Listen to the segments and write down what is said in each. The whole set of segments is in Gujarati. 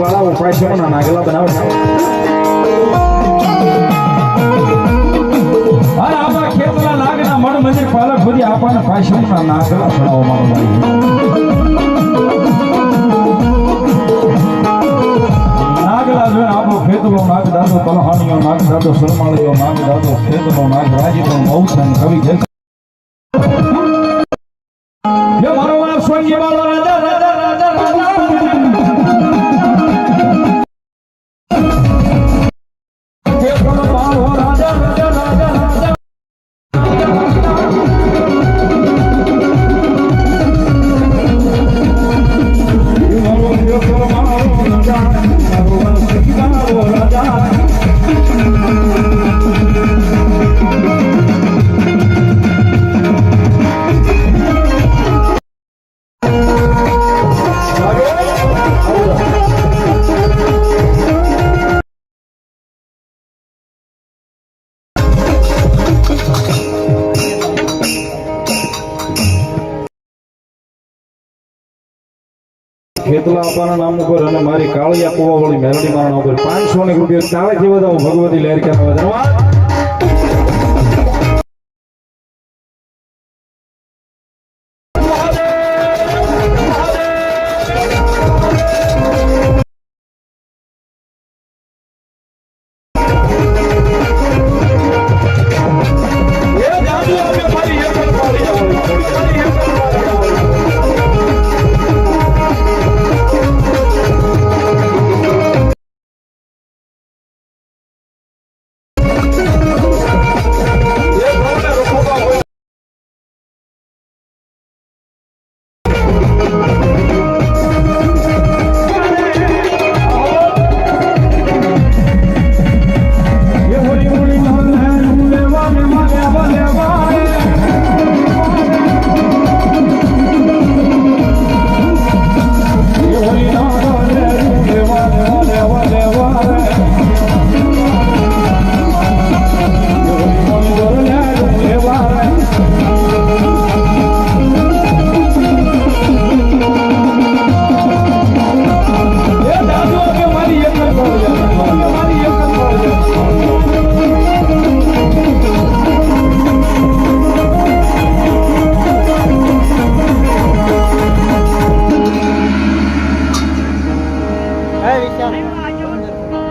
પાછળના નાગલા બનાવે અરે આપણા ખેતલા નાગના મણ મંદિર પાલક સુધી આપણને પાછળના નાગલા બનાવવા માંડવા નાગલા જોઈને આપણો ખેતલો નાગ દાદો તલહાણીઓ નાગ દાદો સરમાળીઓ નાગ દાદો ખેતલો નાગ રાજીનો મૌસમ કવિ જય વાળા વાળો રાજા ખેતલા આપવાના નામ ઉપર અને મારી કાળિયા કુવા વાળી મેલડી મારા ઉપર પાંચસો ને રૂપિયા ચાલે થી હું ભગવતી લહેર કે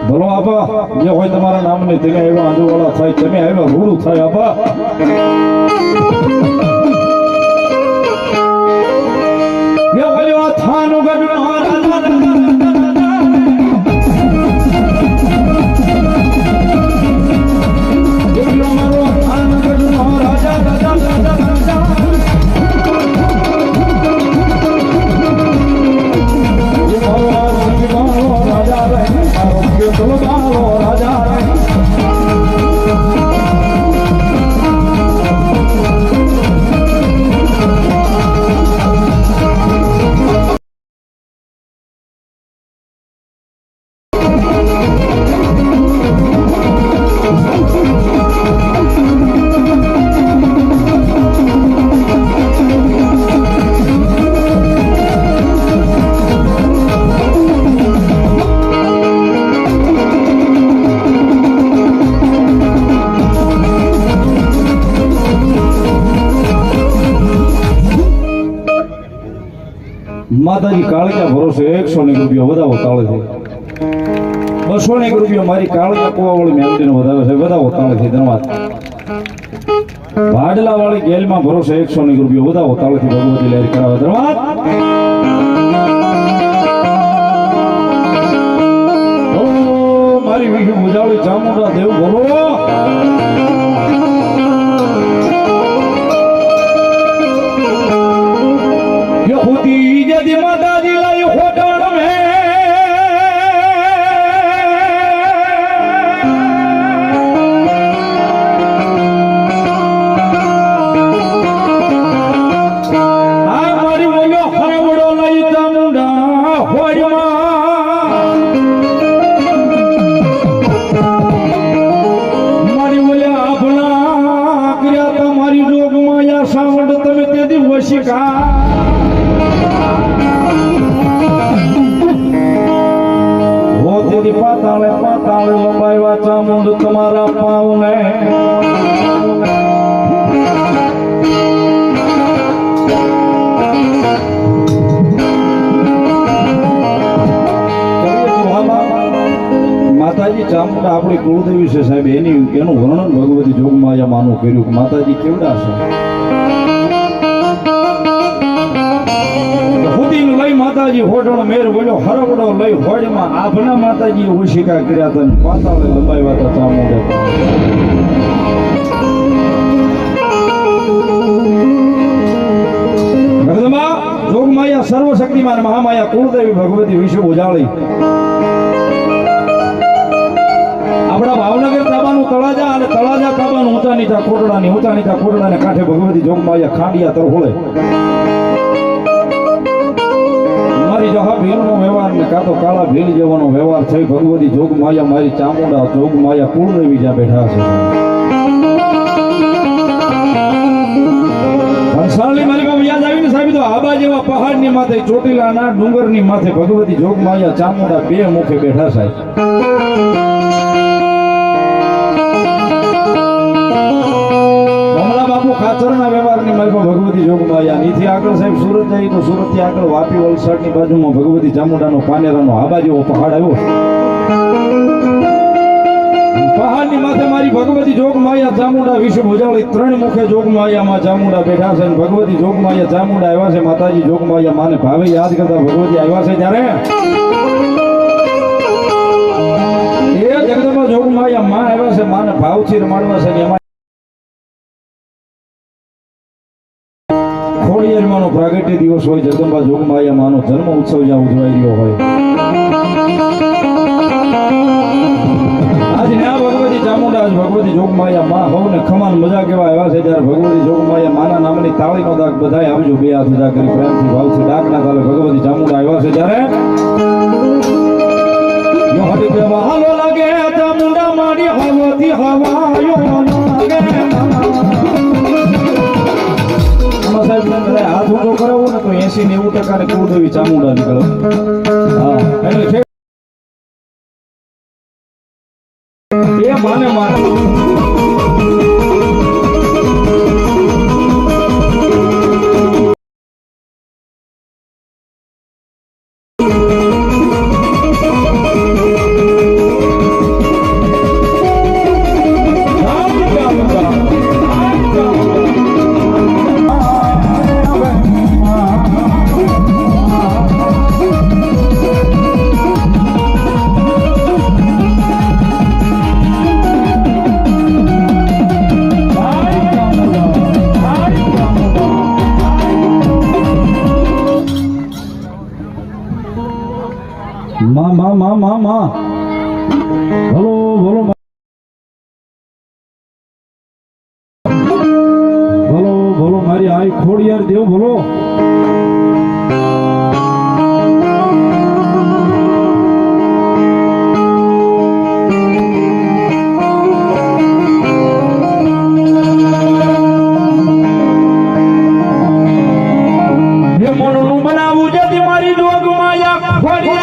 બોલો આપા, જે હોય તમારા નામની તમે આવ્યા આજુવાળા થાય, તમે આવ્યા, રૂડું થાય, આપા. થાનું ગઢ માતાજી કાળિયા ભરોસે એકસો ને રૂપિયા વધાવો તાળે છે. બસો ને રૂપિયો મારી કાળિયા કુવા વાળી મેલડીનો વધાવે છે, વધાવો તાળે છે, ધન્યવાદ. ભાડલા વાળી ગેલમાં ભરોસે એકસો ને રૂપિયો રૂપિયા તાળે થી ભગવતી લહેર કરાવે, ધન્યવાદ. મારી વિહી મુજાળી ચામુંડા દેવ બોલો. તેથી પાતાળે પાતાળે લંબાઈ વાચા ચામુંડ તમારા પાઉને માતાજી ચામુંડા આપણી કુળદેવી છે સાહેબ. એની એનું વર્ણન ભગવતી જોગમાયા માનું કર્યું. કે માતાજી કેવડા છે? લઈ માતાજી હોટણ મેર બોલ્યો, હરવડો લઈ હોડમાં આભના માતાજી ઓશિકા કર્યા હતા. પાતાળે લંબાવ્યા હતા ચામુંડે જોગમાયા સર્વશક્તિમાન મહામાયા કુળદેવી ભગવતી વિશ્વ ઉજાળી. આપણા ભાવનગર તાબાનું તળાજા અને તળાજા તાબાનું ઊંચા નીચા કોટડાની ઊંચા નીચા કોટડાને કાંઠે ભગવતી જોગમાયા ખાંડિયા તરફોળે. મારી જહા ભીલનો વ્યવહાર ને કાં તો કાળા ભીલ જેવાનો વ્યવહાર થઈ ભગવતી જોગમાયા મારી ચામુંડા જોગમાયા કુળદેવી જ્યાં બેઠા છે. હંસાળની મારી યાદ આવીને આબા જેવા પહાડની માથે, ચોટીલાના ડુંગરની માથે ભગવતી જોગમાયા ચામુંડા બે મુખે બેઠા સાહેબ. ખાચરના વ્યવહારની મારી પાસે ભગવતી જોગમાયા. નીથી આગળ સાહેબ સુરત જાય તો સુરતથી આગળ વાપી વલસાડની બાજુમાં ભગવતી ચામુંડાનો પાનેરાનો આબા જેવો પહાડ આવ્યો. પહાડની માથે મારી ભગવતી જોગમાયા ચામુંડા બેઠા છે ભગવતી જોગમાયા ચામુંડા આવ્યા છે. માતાજી જોગમાયા માને ભાવે યાદ કરતા ભગવતી આવ્યા છે ત્યારે. જગદંબા જોગમાયા માં આવ્યા છે. માને ભાવથી રમાડવા છે એમાં ખોડિયારમાંનો પ્રાગટ્ય દિવસ હોય, જગદંબા જોગમાયા માનો જન્મ ઉત્સવ જ્યાં ઉજવાઈ રહ્યો હોય. આજ ભગવતી ચામુંડા ભગવતી જોગમાયા માં હવને ખમાન મજા કેવા આવ્યા છે, જ્યારે ભગવતી જોગમાયા માના નામની તાળીનો દાગ બધાય આવજો કરી પ્રેમથી તાલે ભગવતી ચામુંડા આવ્યા છે ત્યારે એસી નેવું ટકા ને કુળદેવી ચામુંડા નીકળો? હા. એટલે એ માને માને. બોલો બોલો મારી આઈ ખોડિયાર દેવ જેથી મારી જોગ માયા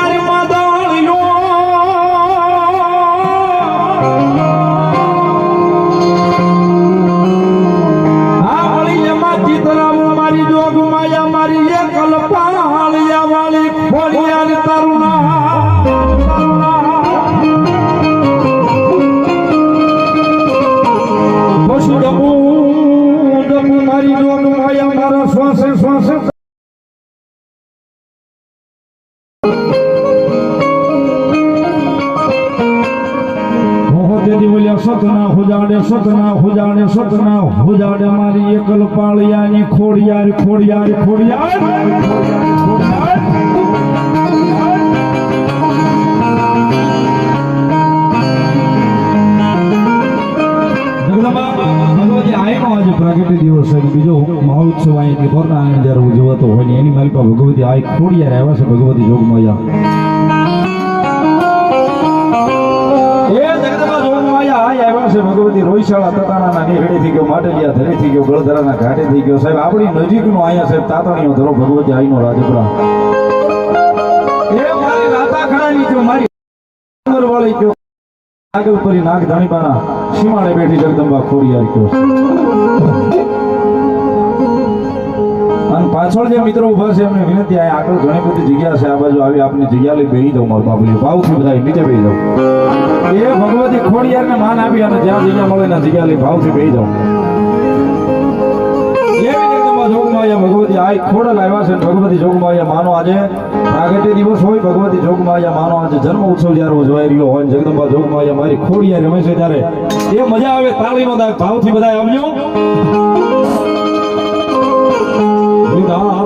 હુજાડે અમારી એકલ પાળિયાની ખોડિયાર ખોડિયાર પ્રાગટ્ય દિવસ બીજો મહોત્સવ અહીંથી ભરના આનંદ જ્યારે હોય ને એની પાસે ભગવતી આય ખોડિયાર આવ્યા છે ભગવતી જોગમાયા. છે ભગવતી રોહિશાળા તતાણાના નીકળી ગયો, માટલિયા ધરી ગયો, ગળધરાના ઘાટેથી ગયો. સાહેબ, આપણી નજીકનો અહીંયા સાહેબ તાતણીઓ ધરો ભગવતી આઈનો રાજપુરા. એ મારી નાગ ધાણીબાના સીમાડે બેઠી જગદંબા ખોરી આવી અને પાછળ જે મિત્રો ઊભા છે, એમને વિનંતી, આ આગળ ઘણી બધી જગ્યા છે, આ બાજુ આવી આપની જગ્યા લઈ બેહી જાઉં, મારું બાબુ ભાવથી બધા નીચે બેહી જાઉં. એ ભગવતી ખોડિયારને માન આપી અને જ્યાં જગ્યા મળે ને જગ્યા લઈ ભાવથી બેહી જાઉં. ભગવતી? આ ખોડલ છે ભગવતી જોગમાયા માનો આજે પ્રાગટ્ય દિવસ હોય, ભગવતી જોગમાયા માનો આજે જન્મ ઉત્સવ જ્યારે ઉજવાઈ રહ્યો હોય જગદંબા જોગમાયા મારી ખોડિયા રમે છે ત્યારે. એ મજા આવે તાળીનો ભાવથી બધા આવજો.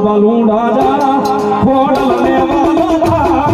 બલુડા ખોડ લેવા